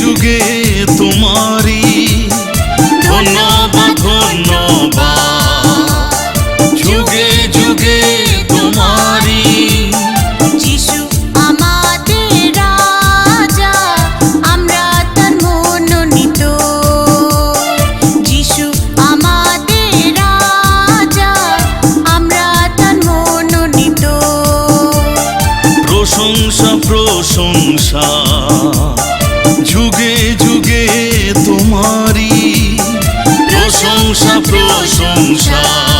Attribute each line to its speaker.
Speaker 1: যুগে তোমারি ধন্যবাদ ধন্যবাদ। যুগে যুগে তোমারি
Speaker 2: যিশু আমাদের রাজা আমরা তার মনোনীত। যিশু আমাদের রাজা আমরা তার মনোনীত।
Speaker 1: প্রশংসা প্রশংসা। যুগে যুগে তোমারি প্রশংসা প্রশংসা।